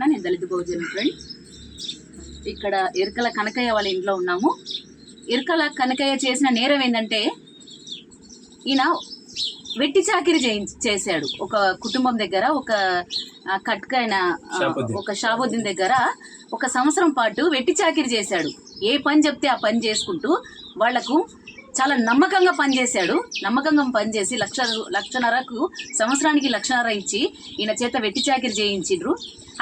తరపున నేను దళిత బహుజన ఫ్రెండ్ ఇక్కడ ఇరకల కనకయ్య వాళ్ళ ఇంట్లో ఉన్నాము. ఇరకల కనకయ్య చేసిన నేరం ఏంటంటే ఈయన వెట్టి చాకిరి చేశాడు. ఒక కుటుంబం దగ్గర ఒక కట్కైన. ఒక షాబుద్దీన్ దగ్గర ఒక సంవత్సరం పాటు వెట్టి చాకిరి చేశాడు. ఏ పని చెప్తే ఆ పని చేసుకుంటూ వాళ్ళకు చాలా నమ్మకంగా పనిచేశాడు. నమ్మకంగా పనిచేసి లక్ష లక్షన్నరకు సంవత్సరానికి లక్షన్నర ఇచ్చి ఈయన చేత వెట్టి చాకిరి చేయించిండ్రు.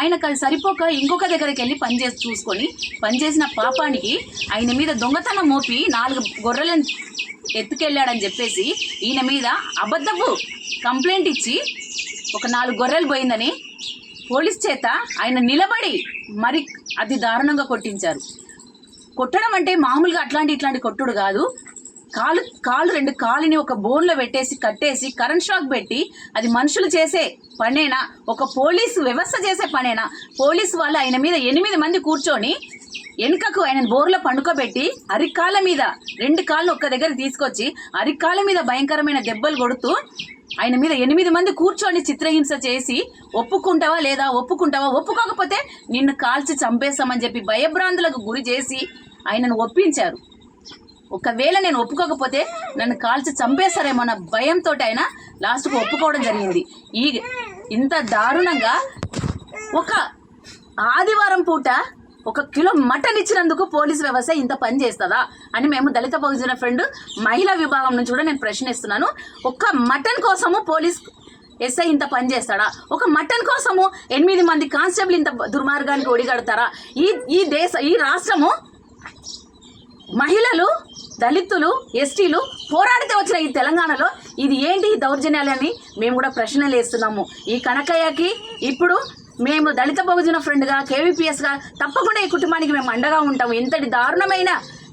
ఆయనకు అది సరిపోక ఇంకొక దగ్గరికి వెళ్ళి పని చేసి చూసుకొని పనిచేసిన పాపానికి ఆయన మీద దొంగతనం మోపి నాలుగు గొర్రెలను ఎత్తుకెళ్ళాడని చెప్పేసి ఈయన మీద అబద్ధపు కంప్లైంట్ ఇచ్చి ఒక నాలుగు గొర్రెలు పోయిందని పోలీస్ చేత ఆయన నిలబడి మరి అతి దారుణంగా కొట్టించారు. కొట్టడం అంటే మామూలుగా అట్లాంటి ఇట్లాంటి కొట్టుడు కాదు. కాలు కాలు రెండు కాలుని ఒక బోన్లో పెట్టేసి కట్టేసి కరెంట్ షాక్ పెట్టి అది మనుషులు చేసే పనేనా? ఒక పోలీసు వ్యవస్థ చేసే పనేనా? పోలీసు వాళ్ళు ఆయన మీద ఎనిమిది మంది కూర్చొని వెనుకకు ఆయన బోర్లో పండుకోబెట్టి అరికాల మీద రెండు కాళ్ళు ఒక్క దగ్గర తీసుకొచ్చి అరికాల మీద భయంకరమైన దెబ్బలు కొడుతూ ఆయన మీద ఎనిమిది మంది కూర్చొని చిత్రహింస చేసి ఒప్పుకుంటావా లేదా? ఒప్పుకుంటావా? ఒప్పుకోకపోతే నిన్ను కాల్చి చంపేస్తామని చెప్పి భయభ్రాంతులకు గురి చేసి ఆయనను ఒప్పించారు. ఒకవేళ నేను ఒప్పుకోకపోతే నన్ను కాల్చి చంపేస్తారేమన్న భయంతో అయినా లాస్ట్కు ఒప్పుకోవడం జరిగింది. ఈ ఇంత దారుణంగా ఒక ఆదివారం పూట ఒక కిలో మటన్ ఇచ్చినందుకు పోలీస్ వ్యవస్థ ఇంత పని చేస్తుందా అని మేము దళిత బహుజన ఫ్రెండ్ మహిళా విభాగం నుంచి కూడా నేను ప్రశ్నిస్తున్నాను. ఒక్క మటన్ కోసము పోలీస్ ఎస్ఐ ఇంత పని చేస్తాడా? ఒక మటన్ కోసము ఎనిమిది మంది కానిస్టేబుల్ ఇంత దుర్మార్గానికి ఒడిగడతారా? ఈ ఈ దేశ ఈ రాష్ట్రము మహిళలు దళితులు ఎస్టీలు పోరాడితే వచ్చిన ఈ తెలంగాణలో ఇది ఏంటి ఈ దౌర్జన్యాలని మేము కూడా ప్రశ్నలు వేస్తున్నాము. ఈ కనకయ్యకి ఇప్పుడు మేము దళిత బహుజన ఫ్రెండ్గా కేవీపీఎస్గా తప్పకుండా ఈ కుటుంబానికి మేము అండగా ఉంటాము. ఇంతటి దారుణమైన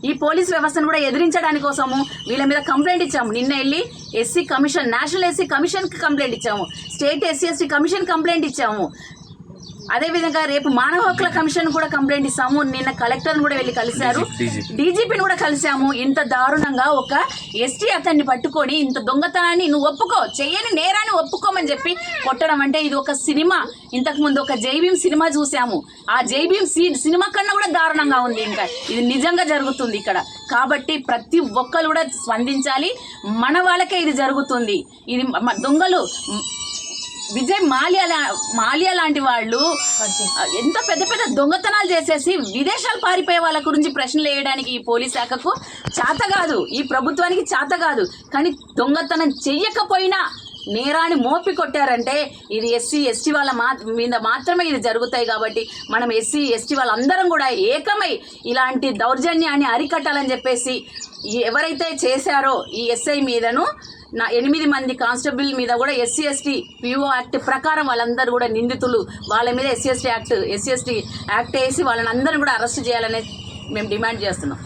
ఈ పోలీస్ వ్యవస్థను కూడా ఎదిరించడాని కోసము వీళ్ళ మీద కంప్లైంట్ ఇచ్చాము. నిన్న వెళ్ళి ఎస్సీ కమిషన్ నేషనల్ ఎస్సీ కమిషన్కి కంప్లైంట్ ఇచ్చాము. State SC ST commission complaint ఇచ్చాము. అదేవిధంగా రేపు మానవ హక్కుల కమిషన్ కూడా కంప్లైంట్ ఇస్తాము. నిన్న కలెక్టర్ని కూడా వెళ్ళి కలిశారు. డీజీపీ. డీజీపీని కూడా కలిసాము ఇంత దారుణంగా ఒక ఎస్టీ అతన్ని పట్టుకొని ఇంత దొంగతనాన్ని నువ్వు ఒప్పుకో. చెయ్యని నేరాన్ని ఒప్పుకోమని చెప్పి కొట్టడం అంటే ఇది ఒక సినిమా. ఇంతకు ముందు ఒక జైభీం సినిమా చూసాము ఆ జైభీం సి సినిమా కన్నా కూడా దారుణంగా ఉంది ఇంకా. ఇది నిజంగా జరుగుతుంది ఇక్కడ. కాబట్టి ప్రతి ఒక్కరు కూడా స్పందించాలి. మన వాళ్ళకే ఇది జరుగుతుంది. ఇది దొంగలు విజయ్ మాల్యా మాల్యా లాంటి వాళ్ళు ఎంత పెద్ద పెద్ద దొంగతనాలు చేసేసి విదేశాలు పారిపోయే వాళ్ళ గురించి ప్రశ్నలు వేయడానికి ఈ పోలీస్ శాఖకు చేత కాదు. ఈ ప్రభుత్వానికి చేత కాదు. కానీ దొంగతనం చెయ్యకపోయినా నేరాన్ని మోపి కొట్టారంటే ఇది ఎస్సీ ఎస్టీ వాళ్ళ మా మీద మాత్రమే ఇది జరుగుతాయి కాబట్టి మనం ఎస్సీ ఎస్టీ వాళ్ళందరం కూడా ఏకమై ఇలాంటి దౌర్జన్యాన్ని అరికట్టాలని చెప్పేసి ఎవరైతే చేశారో ఈ ఎస్ఐ మీదను నా ఎనిమిది మంది కానిస్టేబుల్ మీద కూడా ఎస్సీ ఎస్టీ పిఓ యాక్ట్ ప్రకారం వాళ్ళందరూ కూడా నిందితులు. వాళ్ళ మీద SC ST act SC ST act వేసి వాళ్ళని అందరిని కూడా అరెస్ట్ చేయాలనే మేము డిమాండ్ చేస్తున్నాం.